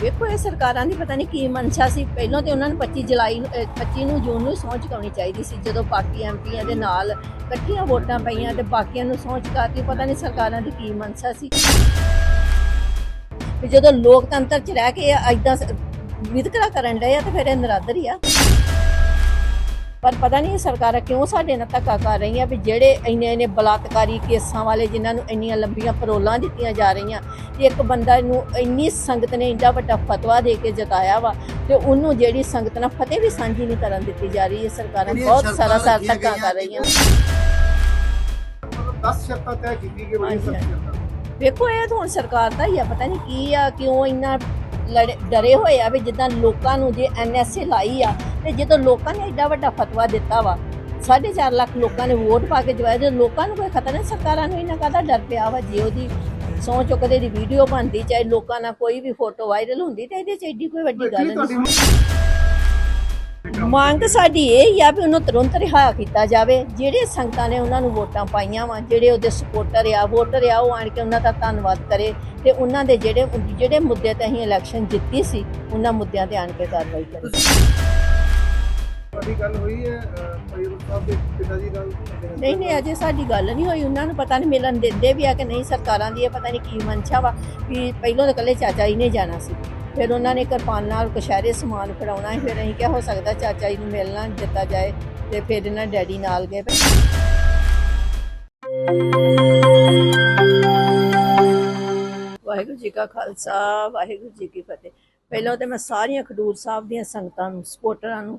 ਵੇਖੋ, ਇਹ ਸਰਕਾਰਾਂ ਦੀ ਪਤਾ ਨਹੀਂ ਕੀ ਮਨਸ਼ਾ ਸੀ। ਪਹਿਲਾਂ ਤੇ ਉਹਨਾਂ ਨੂੰ 25 ਜੁਲਾਈ ਨੂੰ, ਅਹ 25 ਨੂੰ ਜੂਨ ਨੂੰ ਸਹੁੰ ਚੁਕਾਉਣੀ ਚਾਹੀਦੀ ਸੀ, ਜਦੋਂ ਬਾਕੀ ਐਮਪੀਆਂ ਦੇ ਨਾਲ ਇਕੱਠੀਆਂ ਵੋਟਾਂ ਪਈਆਂ ਤੇ ਬਾਕੀਆਂ ਨੂੰ ਸਹੁੰ ਚੁਕਾਤੀ ਪਤਾ ਨਹੀਂ ਸਰਕਾਰਾਂ ਦੀ ਕੀ ਮਨਸ਼ਾ ਸੀ। ਵੀ ਜਦੋਂ ਲੋਕਤੰਤਰ ਚ ਰਹਿ ਕੇ ਐਦਾਂ ਵਿਤਕਰਾ ਕਰਨ ਡਏ ਆ ਤੇ ਫਿਰ ਇਹ ਨਰਾਦਰ ਹੀ ਆ। ਪਰ ਪਤਾ ਨਹੀਂ ਸਰਕਾਰਾਂ ਕਿਉਂ ਸਾਡੇ ਨਾਲ ਧੱਕਾ ਕਰ ਰਹੀਆਂ ਵੀ ਜਿਹੜੇ ਇੰਨੇ ਇੰਨੇ ਬਲਾਤਕਾਰੀ ਕੇਸਾਂ ਵਾਲੇ ਜਿਨ੍ਹਾਂ ਨੂੰ ਇੰਨੀਆਂ ਲੰਬੀਆਂ ਪਰੋਲਾਂ ਦਿੱਤੀਆਂ ਜਾ ਰਹੀਆਂ ਤੇ ਇੱਕ ਬੰਦਾ ਨੂੰ ਇੰਨੀ ਸੰਗਤ ਨੇ ਇੰਨਾ ਵੱਡਾ ਫਤਵਾ ਦੇ ਕੇ ਜਤਾਇਆ ਵਾ ਤੇ ਉਹਨੂੰ ਜਿਹੜੀ ਸੰਗਤ ਨਾਲ ਫਤਿਹ ਵੀ ਸਾਂਝੀ ਨਹੀਂ ਕਰਨ ਦਿੱਤੀ ਜਾ ਰਹੀ ਇਹ ਸਰਕਾਰਾਂ ਬਹੁਤ ਸਾਰਾ ਸਾਰ ਧੱਕਾ ਕਰ ਰਹੀਆਂ। 10 ਸ਼ਰਤਾਂ ਤੈਅ ਕੀਤੀ ਗਈ ਬੜੀ ਹਾਂਜੀ, ਸਖਤ ਸ਼ਰਤਾਂ। ਵੇਖੋ ਇਹ ਤਾਂ ਹੁਣ ਸਰਕਾਰ ਦਾ ਹੀ ਆ ਪਤਾ ਨਹੀਂ ਕੀ ਆ ਕਿਉਂ ਇੰਨਾ ਲੜੇ- ਡਰੇ ਹੋਏ ਆ ਵੀ ਜਿੱਦਾਂ ਲੋਕਾਂ ਨੂੰ ਜੇ ਐਨਐਸਏ ਲਾਈ ਆ ਤੇ ਜਦੋਂ ਲੋਕਾਂ ਨੇ ਐਡਾ ਵੱਡਾ ਫਤਵਾ ਦਿੱਤਾ ਵਾ 4.5 ਲੱਖ ਲੋਕਾਂ ਨੇ ਵੋਟ ਪਾ ਕੇ ਜਵਾਇਆ ਜੇ ਲੋਕਾਂ ਨੂੰ ਕੋਈ ਖਤਰਾ ਨਹੀਂ ਸਰਕਾਰਾਂ ਨੂੰ ਇਹਨਾਂ ਕਾਹਦਾ ਡਰ ਪਿਆ ਵਾ ਜੇ ਉਹਦੀ ਸੌ ਚੁੱਕਦੇ ਦੀ ਵੀਡੀਓ ਬਣਦੀ ਚਾਹੇ ਲੋਕਾਂ ਨਾਲ ਕੋਈ ਵੀ ਫੋਟੋ ਵਾਇਰਲ ਹੁੰਦੀ ਤੇ ਇਹਦੇ ਚ ਐਡੀ ਕੋਈ ਵੱਡੀ ਗੱਲ ਨਹੀਂ। ਮੰਗ ਸਾਡੀ ਇਹ ਆ ਵੀ ਉਹਨੂੰ ਤੁਰੰਤ ਰਿਹਾ ਕੀਤਾ ਜਾਵੇ ਜਿਹੜੇ ਸੰਗਤਾਂ ਨੇ ਉਹਨਾਂ ਨੂੰ ਵੋਟਾਂ ਪਾਈਆਂ ਵਾ ਜਿਹੜੇ ਉਹਦੇ ਸਪੋਰਟਰ ਆ ਵੋਟਰ ਆ ਉਹ ਆਣ ਕੇ ਉਹਨਾਂ ਦਾ ਧੰਨਵਾਦ ਕਰੇ ਤੇ ਉਹਨਾਂ ਦੇ ਜਿਹੜੇ ਜਿਹੜੇ ਮੁੱਦੇ ਤੇ ਅਸੀਂ ਇਲੈਕਸ਼ਨ ਜਿੱਤੀ ਸੀ ਉਹਨਾਂ ਮੁੱਦਿਆਂ ਤੇ ਆਣ ਕੇ ਕਾਰਵਾਈ ਕਰੇ। ਤੁਹਾਡੀ ਗੱਲ ਹੋਈ ਹੈ ਪਰਿਵਾਰ ਸਾਹਿਬ ਦੇ ਪਿਤਾ ਜੀ ਨਾਲ? ਨਹੀਂ ਨਹੀਂ, ਅਜੇ ਸਾਡੀ ਗੱਲ ਨਹੀਂ ਹੋਈ। ਉਹਨਾਂ ਨੂੰ ਪਤਾ ਨਹੀਂ, ਮਿਲਣ ਦਿੰਦੇ ਵੀ ਆ ਕਿ ਨਹੀਂ, ਸਰਕਾਰਾਂ ਦੀ ਇਹ ਪਤਾ ਨਹੀਂ ਕੀ ਮਨਸ਼ਾ ਵਾ ਵੀ ਪਹਿਲਾਂ ਤਾਂ ਇਕੱਲੇ ਚਾਚਾ ਜੀ ਨੇ ਜਾਣਾ ਸੀ। ਫਿਰ ਉਹਨਾਂ ਨੇ ਕਿਰਪਾਨ ਨਾਲ ਕਸ਼ਹਿਰੇ ਸਮਾਨ ਫੜਾਉਣਾ ਸੀ। ਫਿਰ ਅਸੀਂ ਕਿਹਾ, ਹੋ ਸਕਦਾ ਚਾਚਾ ਜੀ ਨੂੰ ਮਿਲਣਾ ਦਿੱਤਾ ਜਾਏ ਤੇ ਫਿਰ ਇਹਨਾਂ ਡੈਡੀ ਨਾਲ ਗਏ ਵਾਹਿਗੁਰੂ ਜੀ ਕਾ ਖਾਲਸਾ, ਵਾਹਿਗੁਰੂ ਜੀ ਕੀ ਫਤਿਹ। ਪਹਿਲਾਂ ਤੇ ਮੈਂ ਸਾਰੀਆਂ ਖਡੂਰ ਸਾਹਿਬ ਦੀਆਂ ਸੰਗਤਾਂ ਨੂੰ ਸਪੋਰਟਰਾਂ ਨੂੰ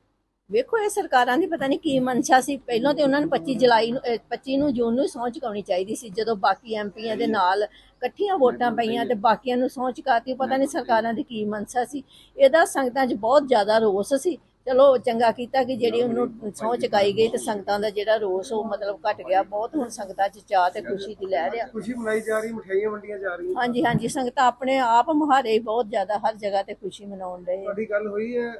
ਵੇਖੋ, ਇਹ ਸਰਕਾਰਾਂ ਦੀ ਪਤਾ ਨਹੀਂ ਕੀ ਮਨਸ਼ਾ ਸੀ। ਪਹਿਲਾਂ ਤੇ ਉਹਨਾਂ ਨੂੰ 25 ਜੁਲਾਈ ਨੂੰ, ਅਹ 25 ਨੂੰ ਜੂਨ ਨੂੰ ਸਹੁੰ ਚੁਕਾਉਣੀ ਚਾਹੀਦੀ ਸੀ, ਜਦੋਂ ਬਾਕੀ ਐਮਪੀਆਂ ਦੇ ਨਾਲ ਇਕੱਠੀਆਂ ਵੋਟਾਂ ਪਈਆਂ ਤੇ ਬਾਕੀਆਂ ਨੂੰ ਸਹੁੰ ਚੁਕਾਤੀ। ਪਤਾ ਨਹੀਂ ਸਰਕਾਰਾਂ ਦੀ ਕੀ ਮਨਸ਼ਾ ਸੀ। ਇਹਦਾ ਸੰਗਤਾਂ 'ਚ ਬਹੁਤ ਜ਼ਿਆਦਾ ਰੋਸ ਸੀ। ਚਲੋ ਚੰਗਾ ਕੀਤਾ ਕਿ ਜਿਹੜੀ ਉਹਨੂੰ ਸਹੁੰ ਚੁਕਾਈ ਗਈ ਤੇ ਸੰਗਤਾਂ ਦਾ ਜਿਹੜਾ ਰੋਸ ਉਹ ਮਤਲਬ ਘਟ ਗਿਆ। ਬਹੁਤ ਹੁਣ ਸੰਗਤਾਂ 'ਚ ਚਾਹ ਤੇ ਖੁਸ਼ੀ ਦੀ ਲਹਿਰ ਆ। ਖੁਸ਼ੀ ਮਨਾਈ ਜਾ ਰਹੀ ਮਠਿਆਈਆਂ ਵੰਡੀਆਂ ਜਾ ਰਹੀਆਂ। ਹਾਂਜੀ ਹਾਂਜੀ ਸੰਗਤਾਂ ਆਪਣੇ ਆਪ ਮੁਹਾਰੇ ਹੀ ਬਹੁਤ ਜ਼ਿਆਦਾ ਹਰ ਜਗ੍ਹਾ ਤੇ ਖੁਸ਼ੀ ਮਨਾਉਣ ਰਹੇ ਤੁਹਾਡੀ ਗੱਲ ਹੋਈ ਹੈ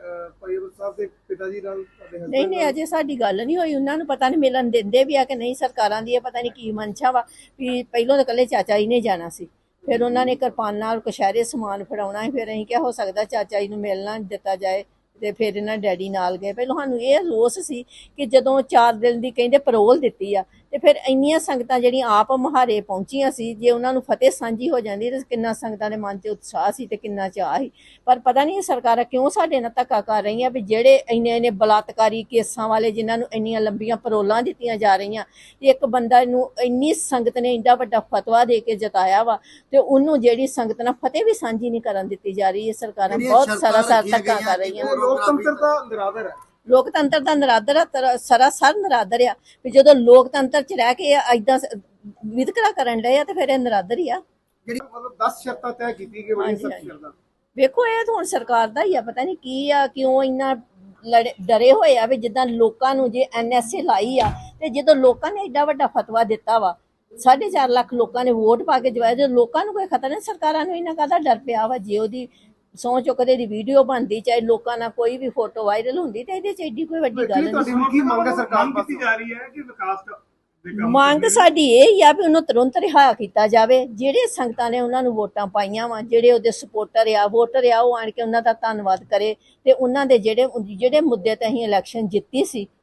ਪਰਿਵਾਰ ਸਾਹਿਬ ਦੇ ਪਿਤਾ ਜੀ ਨਾਲ ਤੁਹਾਡੇ ਨਹੀਂ ਨਹੀਂ? ਅਜੇ ਸਾਡੀ ਗੱਲ ਨਹੀਂ ਹੋਈ। ਉਹਨਾਂ ਨੂੰ ਪਤਾ ਨਹੀਂ ਮਿਲਣ ਦਿੰਦੇ ਵੀ ਆ ਕਿ ਨਹੀਂ ਸਰਕਾਰਾਂ ਦੀ ਇਹ ਪਤਾ ਨਹੀਂ ਕੀ ਮਨਸ਼ਾ ਵਾ ਵੀ ਪਹਿਲਾਂ ਤਾਂ ਇਕੱਲੇ ਚਾਚਾ ਜੀ ਨੇ ਜਾਣਾ ਸੀ। ਫਿਰ ਉਹਨਾਂ ਨੇ ਕਿਰਪਾਨ ਨਾਲ ਕਸ਼ਹਿਰੇ ਸਮਾਨ ਫੜਾਉਣਾ ਸੀ। ਫਿਰ ਅਸੀਂ ਕਿਹਾ ਹੋ ਸਕਦਾ ਚਾਚਾ ਜੀ ਨੂੰ ਮਿਲਣਾ ਦਿੱਤਾ ਜਾਏ। ਤੇ ਫਿਰ ਇਹਨਾਂ ਡੈਡੀ ਨਾਲ ਗਏ। ਪਹਿਲਾਂ ਸਾਨੂੰ ਇਹ ਰੋਸ ਸੀ ਕਿ ਜਦੋਂ 4 ਦਿਨ ਦੀ ਕਹਿੰਦੇ ਪਰੋਲ ਦਿੱਤੀ ਆ ਤੇ ਫਿਰ ਇੰਨੀਆਂ ਸੰਗਤਾਂ ਜਿਹੜੀਆਂ ਆਪ ਮਹਾਰੇ ਪਹੁੰਚੀਆਂ ਸੀ ਜੇ ਉਹਨਾਂ ਨੂੰ ਫਤਿਹ ਸਾਂਝੀ ਹੋ ਜਾਂਦੀ ਤੇ ਕਿੰਨਾ ਸੰਗਤਾਂ ਦੇ ਮਨ 'ਚ ਉਤਸ਼ਾਹ ਸੀ ਤੇ ਕਿੰਨਾ ਚਾਅ ਸੀ। ਪਰ ਪਤਾ ਨਹੀਂ ਸਰਕਾਰਾਂ ਕਿਉਂ ਸਾਡੇ ਨਾਲ ਧੱਕਾ ਕਰ ਰਹੀਆਂ ਵੀ ਜਿਹੜੇ ਇੰਨੇ ਇੰਨੇ ਬਲਾਤਕਾਰੀ ਕੇਸਾਂ ਵਾਲੇ ਜਿਨ੍ਹਾਂ ਨੂੰ ਇੰਨੀਆਂ ਲੰਬੀਆਂ ਪਰੋਲਾਂ ਦਿੱਤੀਆਂ ਜਾ ਰਹੀਆਂ ਤੇ ਇੱਕ ਬੰਦਾ ਨੂੰ ਇੰਨੀ ਸੰਗਤ ਨੇ ਇੰਨਾ ਵੱਡਾ ਫਤਵਾ ਦੇ ਕੇ ਜਤਾਇਆ ਵਾ ਤੇ ਉਹਨੂੰ ਜਿਹੜੀ ਸੰਗਤ ਨਾਲ ਫਤਿਹ ਵੀ ਸਾਂਝੀ ਨਹੀਂ ਕਰਨ ਦਿੱਤੀ ਜਾ ਰਹੀ ਇਹ ਸਰਕਾਰਾਂ ਬਹੁਤ ਸਾਰਾ ਸਾਰ ਧੱਕਾ ਕਰ ਰਹੀਆਂ ਲੋਕਤੰਤਰ ਦਾ ਨਿਰਾਦਰ ਹੈ। ਲੋਕਤੰਤਰ ਦਾ ਨਰਾਦਰ ਸਰਾਸਰ ਨਰਾਦਰ ਆ। ਵੀ ਜਦੋਂ ਲੋਕਤੰਤਰ ਚ ਰਹਿ ਕੇ ਐਦਾਂ ਵਿਤਕਰਾ ਕਰਨ ਡਏ ਆ ਤੇ ਫਿਰ ਇਹ ਨਰਾਦਰ ਹੀ ਆ। ਜਿਹੜੀ ਮਤਲਬ 10 ਸ਼ਰਤਾਂ ਤੈਅ ਕੀਤੀ ਗਈ ਸਖਤ ਹਾਂਜੀ। ਸ਼ਰਤਾਂ। ਵੇਖੋ ਇਹ ਤਾਂ ਹੁਣ ਸਰਕਾਰ ਦਾ ਹੀ ਆ ਪਤਾ ਨਹੀਂ ਕੀ ਆ ਕਿਉਂ ਇੰਨਾ ਡਰੇ ਹੋਏ ਆ ਵੀ ਜਿੱਦਾਂ ਲੋਕਾਂ ਨੂੰ ਜੇ ਐਨਐਸਏ ਲਾਈ ਆ ਤੇ ਜਦੋਂ ਲੋਕਾਂ ਨੇ ਐਡਾ ਵੱਡਾ ਫਤਵਾ ਦਿੱਤਾ ਵਾ 4.5 ਲੱਖ ਲੋਕਾਂ ਨੇ ਵੋਟ ਪਾ ਕੇ ਜਵਾਇਆ ਜੇ ਲੋਕਾਂ ਨੂੰ ਕੋਈ ਖਤਰਾ ਨਹੀਂ ਸਰਕਾਰਾਂ ਨੂੰ ਇਹਨਾਂ ਕਾਹਦਾ ਡਰ ਪਿਆ ਵਾ ਜੇ ਉਹਦੀ ਸੌ ਚੁੱਕਦੇ ਦੀ ਵੀਡੀਓ ਬਣਦੀ ਚਾਹੇ ਲੋਕਾਂ ਨਾਲ ਕੋਈ ਵੀ ਫੋਟੋ ਵਾਇਰਲ ਹੁੰਦੀ ਤੇ ਇਹਦੇ ਚ ਐਡੀ ਕੋਈ ਵੱਡੀ ਗੱਲ ਨਹੀਂ। ਤੁਹਾਡੀ ਹੁਣ ਕੀ ਮੰਗ ਹੈ ਸਰਕਾਰ ਮੰਗ ਕੀਤੀ ਜਾ ਰਹੀ ਹੈ ਕਿ ਵਿਕਾਸ ਦੇ ਕੰਮ ਮੰਗ ਸਾਡੀ ਇਹ ਹੀ ਆ ਵੀ ਉਹਨੂੰ ਤੁਰੰਤ ਰਿਹਾ ਕੀਤਾ ਜਾਵੇ। ਜਿਹੜੇ ਸੰਗਤਾਂ ਨੇ ਉਹਨਾਂ ਨੂੰ ਵੋਟਾਂ ਪਾਈਆਂ ਵਾ ਜਿਹੜੇ ਉਹਦੇ ਸਪੋਰਟਰ ਆ ਵੋਟਰ ਆ ਉਹ ਆਣ ਕੇ ਉਹਨਾਂ ਦਾ ਧੰਨਵਾਦ ਕਰੇ। ਤੇ ਉਹਨਾਂ ਦੇ ਜਿਹੜੇ ਜਿਹੜੇ ਮੁੱਦੇ ਤੇ ਅਸੀਂ ਇਲੈਕਸ਼ਨ ਜਿੱਤੀ ਸੀ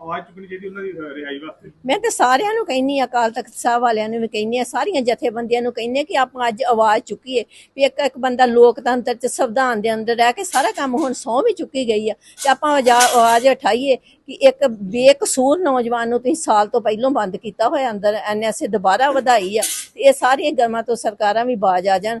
ਆਵਾਜ਼ ਚੁੱਕਣੀ ਚਾਹੀਦੀ ਉਹਨਾਂ ਦੀ ਰਿਹਾਈ ਵਾਸਤੇ। ਮੈਂ ਤੇ ਸਾਰਿਆਂ ਨੂੰ ਕਹਿੰਨੀ ਆ ਅਕਾਲ ਤਖਤ ਸਾਹਿਬ ਵਾਲਿਆਂ ਨੂੰ ਵੀ ਕਹਿੰਨੀ ਆ ਸਾਰੀਆਂ ਜਥੇਬੰਦੀਆਂ ਨੂੰ ਕਹਿੰਨੀ ਕਿ ਆਪਾਂ ਅੱਜ ਆਵਾਜ਼ ਚੁੱਕੀਏ ਵੀ ਇੱਕ ਇੱਕ ਬੰਦਾ ਲੋਕਤੰਤਰ ਚ ਸੰਵਿਧਾਨ ਦੇ ਅੰਦਰ ਰਹਿ ਕੇ ਸਾਰਾ ਕੰਮ ਹੁਣ ਸਹੁੰ ਵੀ ਚੁੱਕੀ ਗਈ ਆ ਤੇ ਆਪਾਂ ਆਵਾਜ਼ ਉਠਾਈਏ ਕਿ ਇੱਕ ਬੇਕਸੂਰ ਨੌਜਵਾਨ ਨੂੰ ਤੁਸੀਂ ਸਾਲ ਤੋਂ ਪਹਿਲਾਂ ਬੰਦ ਕੀਤਾ ਹੋਇਆ ਅੰਦਰ ਐਨਐਸਏ ਦੁਬਾਰਾ ਵਧਾਈ ਆ ਇਹ ਸਾਰੀਆਂ ਗਰਮਾਂ ਤੋਂ ਸਰਕਾਰਾਂ ਵੀ ਬਾਜ ਆ ਜਾਣ।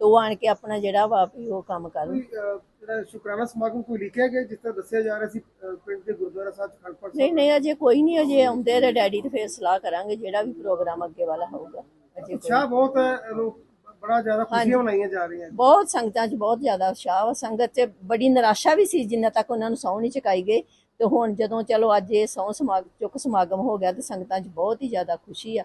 ਤੇ ਉਹ ਆਣ ਕੇ ਆਪਣਾ ਜਿਹੜਾ ਵਾ ਵੀ ਉਹ ਕੰਮ ਕਰਨ। ਜਿਹੜਾ ਸ਼ੁਕਰਾਨਾ ਸਮਾਗਮ ਕੋਈ ਲਿਖਿਆ ਗਿਆ ਜਿਸ ਤਰ੍ਹਾਂ ਦੱਸਿਆ ਜਾ ਰਿਹਾ ਸੀ ਪਿੰਡ ਦੇ ਗੁਰਦੁਆਰਾ ਸਾਹਿਬ ਚ ਖੜਪੜ ਨਹੀਂ ਨਹੀਂ ਅਜੇ ਕੋਈ ਨਹੀਂ ਅਜੇ ਆਉਂਦੇ ਰੇ ਡੈਡੀ ਤੇ ਫੇਰ ਸਲਾਹ ਕਰਾਂਗੇ ਜਿਹੜਾ ਵੀ ਪ੍ਰੋਗਰਾਮ ਅੱਗੇ ਵਾਲਾ ਹੋਊਗਾ। ਅਜੇ ਉਤਸ਼ਾਹ ਬਹੁਤ ਇਹਨੂੰ ਬੜਾ ਜ਼ਿਆਦਾ ਖੁਸ਼ੀਆਂ ਮਨਾਈਆਂ ਜਾ ਰਹੀਆਂ ਬਹੁਤ ਸੰਗਤਾਂ 'ਚ ਬਹੁਤ ਜ਼ਿਆਦਾ ਉਤਸ਼ਾਹ ਵਾ। ਸੰਗਤ 'ਚ ਬੜੀ ਨਿਰਾਸ਼ਾ ਵੀ ਸੀ ਜਿੰਨਾ ਤੱਕ ਉਹਨਾਂ ਨੂੰ ਸਹੁੰ ਨਹੀਂ ਚੁਕਾਈ ਗਈ। ਤੇ ਹੁਣ ਜਦੋਂ ਚਲੋ ਅੱਜ ਇਹ ਸਹੁੰ ਸਮਾਗਮ ਚੁੱਕ ਸਮਾਗਮ ਹੋ ਗਿਆ ਤੇ ਸੰਗਤਾਂ 'ਚ ਬਹੁਤ ਹੀ ਜ਼ਿਆਦਾ ਖੁਸ਼ੀ ਆ।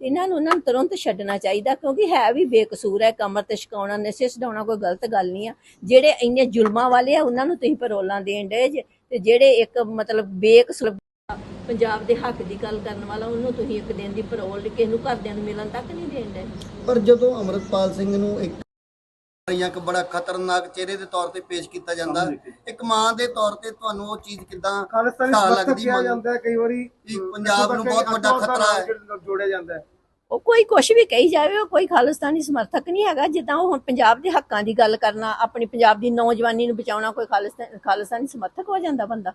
ਇਹਨਾਂ ਨੂੰ ਉਹਨਾਂ ਨੂੰ ਤੁਰੰਤ ਛੱਡਣਾ ਚਾਹੀਦਾ ਕਿਉਂਕਿ ਹੈ ਵੀ ਬੇਕਸੂਰ ਹੈ ਕਮਰ ਤੇ ਛਕਾਉਣਾ ਨਸ਼ੇ ਛਡਾਉਣਾ ਕੋਈ ਗਲਤ ਗੱਲ ਨਹੀਂ ਆ। ਜਿਹੜੇ ਇੰਨੇ ਜ਼ੁਲਮਾਂ ਵਾਲੇ ਆ ਉਹਨਾਂ ਨੂੰ ਤੁਸੀਂ ਪਰੋਲਾਂ ਦੇਣ ਡਏ ਜੇ ਤੇ ਜਿਹੜੇ ਇੱਕ ਮਤਲਬ ਬੇਕਸੂਰ ਪੰਜਾਬ ਦੇ ਹੱਕ ਦੀ ਗੱਲ ਕਰਨ ਵਾਲਾ ਉਹਨੂੰ ਤੁਸੀਂ ਇੱਕ ਦਿਨ ਦੀ ਪਰੋਲ ਕਿਸੇ ਨੂੰ ਘਰਦਿਆਂ ਨੂੰ ਮਿਲਣ ਤੱਕ ਨਹੀਂ ਦੇਣ ਡਏ। ਪਰ ਜਦੋਂ ਅਮਰਤਪਾਲ ਸਿੰਘ ਨੂੰ ਇੱਕ ਜਾਂ ਇੱਕ ਬੜਾ ਖਤਰਨਾਕ ਚਿਹਰੇ ਦੇ ਤੌਰ ਤੇ ਪੇਸ਼ ਕੀਤਾ ਜਾਂਦਾ ਇੱਕ ਮਾਂ ਦੇ ਤੌਰ ਤੇ ਤੁਹਾਨੂੰ ਉਹ ਚੀਜ਼ ਕਿਦਾਂ ਸਮਰਥਕ ਲੱਗਦੀ ਮਨ- ਜਾਂਦਾ ਹੈ ਕਈ ਵਾਰੀ ਕਿ ਪੰਜਾਬ ਨੂੰ ਬਹੁਤ ਵੱਡਾ ਖਤਰਾ ਹੈ। ਜੋੜਿਆ ਜਾਂਦਾ ਹੈ। ਉਹ ਕੋਈ ਕੁਛ ਵੀ ਕਹੀ ਜਾਵੇ ਉਹ ਕੋਈ ਖਾਲਿਸਤਾਨੀ ਸਮਰਥਕ ਨਹੀਂ ਹੈਗਾ ਜਿੱਦਾਂ ਉਹ ਹੁਣ ਪੰਜਾਬ ਦੇ ਹੱਕਾਂ ਦੀ ਗੱਲ ਕਰਨਾ ਆਪਣੀ ਪੰਜਾਬ ਦੀ ਨੌਜਵਾਨੀ ਨੂੰ ਬਚਾਉਣਾ ਕੋਈ ਖਾਲਿਸਤਾਨ ਖਾਲਿਸਤਾਨੀ ਸਮਰਥਕ ਹੋ ਜਾਂਦਾ ਬੰਦਾ।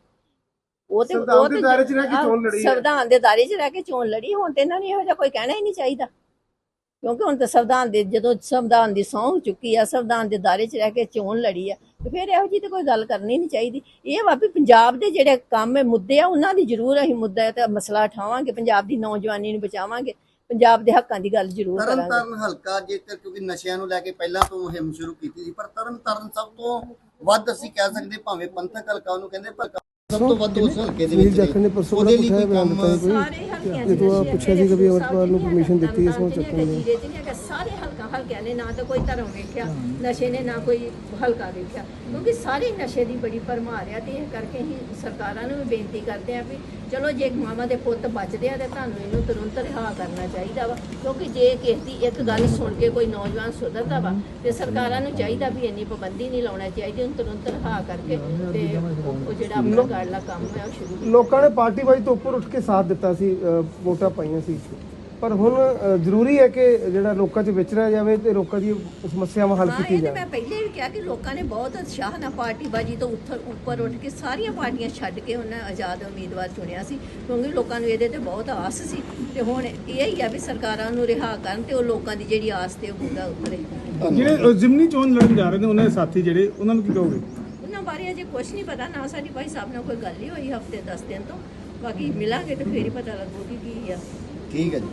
ਉਹ ਤੇ ਉਹ ਤੇ ਦਾਇਰੇ 'ਚ ਰਹਿ ਕੇ ਆਹ, ਚੋਣ ਲੜੀ ਹੈ। ਸੰਵਿਧਾਨ ਦੇ ਦਾਇਰੇ 'ਚ ਰਹਿ ਕੇ ਚੋਣ ਲੜੀ ਹੁਣ ਤੇ ਇਹਨਾਂ ਨੂੰ ਇਹੋ ਜਿਹਾ ਕੋਈ ਕਹਿਣਾ ਹੀ ਨਹੀਂ ਚਾਹੀਦਾ। ਕਿਉਂਕਿ ਹੁਣ ਤਾਂ ਸੰਵਿਧਾਨ ਦੇ ਜਦੋਂ ਸੰਵਿਧਾਨ ਦੀ ਸਹੁੰ ਚੁੱਕੀ ਆ ਸੰਵਿਧਾਨ ਦੇ ਦਾਇਰੇ 'ਚ ਰਹਿ ਕੇ ਚੋਣ ਲੜੀ ਆ ਤੇ ਫਿਰ ਇਹੋ ਜਿਹੀ ਤੇ ਕੋਈ ਗੱਲ ਕਰਨੀ ਨਹੀਂ ਚਾਹੀਦੀ। ਇਹ ਵਾ ਵੀ ਪੰਜਾਬ ਦੇ ਜਿਹੜੇ ਕੰਮ ਹੈ ਮੁੱਦੇ ਆ ਉਹਨਾਂ ਦੀ ਜ਼ਰੂਰ ਅਸੀਂ ਮੁੱਦਾ ਤੇ ਮਸਲਾ ਉਠਾਵਾਂਗੇ ਪੰਜਾਬ ਦੀ ਨੌਜਵਾਨੀ ਨੂੰ ਬਚਾਵਾਂਗੇ। ਪੰਜਾਬ ਦੇ ਹੱਕਾਂ ਦੀ ਗੱਲ ਜ਼ਰੂਰ ਤਰਨ ਕਰਾਂਗੇ। ਤਾਰਨ ਹਲਕਾ ਜੇਕਰ ਕਿਉਂਕਿ ਨਸ਼ਿਆਂ ਨੂੰ ਲੈ ਕੇ ਪਹਿਲਾਂ ਤੋਂ ਮੁਹਿੰਮ ਸ਼ੁਰੂ ਕੀਤੀ ਸੀ ਪਰ ਤਰਨ ਤਾਰਨ ਸਭ ਤੋਂ ਵੱਧ ਅਸੀਂ ਕਹਿ ਸਕਦੇ ਭਾਵੇਂ ਪੰਥਕ ਹਲਕਾ ਉਹਨੂੰ ਕਹਿੰਦੇ ਪਰ ਸਭ ਤੋਂ ਵੱਧ ਉਸ ਹਲਕੇ ਦੇ ਸੁਨੀਲ ਵਿੱਚ ਜਾਖੜ ਨੇ ਪਰਸੋਂ ਬੜਾ ਉਹਦੇ ਲਈ ਪੁੱਛਿਆ ਕੋਈ ਬਿਆਨ ਕੰਮ ਦਿੱਤਾ ਸੀ ਸਾਰੇ ਹਲਕਿਆਂ ਜਦੋਂ ਆਹ ਪੁੱਛਿਆ ਸੀ ਕਿ ਵੀ ਅਮਰਪਾਲ ਨੂੰ permission ਦਿੱਤੀ ਇਸ ਨੂੰ ਚੱਕਣ ਦੀ। ਦੀ ਸਾਰੇ ਹਲਕਾ ਹਲਕਿਆਂ ਨੇ ਨਾ ਤਾਂ ਕੋਈ ਧਰਮ ਵੇਖਿਆ ਨਸ਼ੇ ਨੇ ਨਾ ਕੋਈ ਹਲਕਾ ਵੇਖਿਆ। ਕਿਉਂਕਿ ਸਾਰੇ ਨਸ਼ੇ ਦੀ ਬੜੀ ਭਰਮਾਰ ਆ ਤੇ ਇਹ ਕਰਕੇ ਹੀ ਸਰਕਾਰਾਂ ਨੂੰ ਵੀ ਬੇਨਤੀ ਕਰਦੇ ਆ ਵੀ ਚਲੋ ਜੇ ਮਾਵਾਂ ਦੇ ਪੁੱਤ ਬਚਦੇ ਆ ਤੇ ਤੁਹਾਨੂੰ ਇਹਨੂੰ ਤੁਰੰਤ ਰਿਹਾ ਕਰਨਾ ਚਾਹੀਦਾ ਵਾ। ਕਿਉਂਕਿ ਜੇ ਕਿਸੇ ਦੀ ਇੱਕ ਗੱਲ ਸੁਣ ਕੇ ਕੋਈ ਨੌਜਵਾਨ ਸੁਧਰਦਾ ਵਾ ਤੇ ਸਰਕਾਰਾਂ ਨੂੰ ਚਾਹੀਦਾ ਵੀ ਇੰਨੀ ਪਾਬੰਦੀ ਨਹੀਂ ਲਾਉਣਾ ਚਾਹੀਦੀ ਉਹਨੂੰ ਤੁਰੰਤ ਰਿਹਾ ਕਰਕੇ ਤੇ ਉਹ ਉਹ ਜਿਹੜਾ ਆਪਣਾ ਗਾੜਲਾ ਕੰਮ ਹੈ ਉਹ ਸ਼ੁਰੂ ਲੋਕਾਂ ਨੇ ਪਾਰਟੀ ਵਾਈ ਤੋਂ ਉੱਪਰ ਉੱਠ ਕੇ ਸਾਥ ਦਿੱਤਾ ਸੀ ਵੋਟਾਂ ਪਾਈਆਂ ਸੀ। ਪਰ ਹੁਣ ਅ, ਜ਼ਰੂਰੀ ਹੈ ਕਿ ਜਿਹੜਾ ਲੋਕਾਂ 'ਚ ਵਿਚਰਿਆ ਜਾਵੇ ਤੇ ਲੋਕਾਂ ਦੀ ਸਮੱਸਿਆਵਾਂ ਹੱਲ ਹਾਂ ਕੀਤੀ ਇਹ ਤੇ ਮੈਂ ਪਹਿਲੇ ਵੀ ਕਿਹਾ ਕਿ ਲੋਕਾਂ ਨੇ ਬਹੁਤ ਉਤਸ਼ਾਹ ਨਾਲ ਪਾਰਟੀਬਾਜੀ ਤੋਂ ਉੱਥਰ ਉੱਪਰ ਉੱਠ ਕੇ ਸਾਰੀਆਂ ਪਾਰਟੀਆਂ ਛੱਡ ਕੇ ਉਹਨਾਂ ਆਜ਼ਾਦ ਉਮੀਦਵਾਰ ਚੁਣਿਆ ਸੀ ਕਿਉਂਕਿ ਲੋਕਾਂ ਨੂੰ ਇਹਦੇ ਤੇ ਬਹੁਤ ਆਸ ਸੀ। ਤੇ ਹੁਣ ਇਹ ਹੀ ਆ ਵੀ ਸਰਕਾਰਾਂ ਨੂੰ ਰਿਹਾ ਕਰਨ ਤੇ ਉਹ ਲੋਕਾਂ ਦੀ ਜਿਹੜੀ ਆਸ ਤੇ ਉਹ ਪੂਰਾ ਉਤਰੇ ਜਿਹੜੇ ਜ਼ਿਮਨੀ ਚੋਣ ਲੜਨ ਜਾ ਰਹੇ ਨੇ ਉਹਨਾਂ ਦੇ ਸਾਥੀ ਜਿਹੜੇ ਉਹਨਾਂ ਨੂੰ ਕੀ ਕਹੋਗੇ? ਬਾਰੇ ਅਜੇ ਕੁਝ ਨਹੀਂ ਪਤਾ, ਨਾ ਸਾਡੀ ਭਾਈ ਸਾਹਿਬ ਨਾਲ ਕੋਈ ਗੱਲ ਹੀ ਹੋਈ ਹਫ਼ਤੇ 10 ਦਿਨ ਤੋਂ। ਬਾਕੀ ਮਿਲਾਂਗੇ ਤੇ ਫੇਰ ਹੀ ਪਤਾ ਲੱਗੂ ਕਿ ਕੀ ਆ। ਠੀਕ ਹੈ ਜੀ।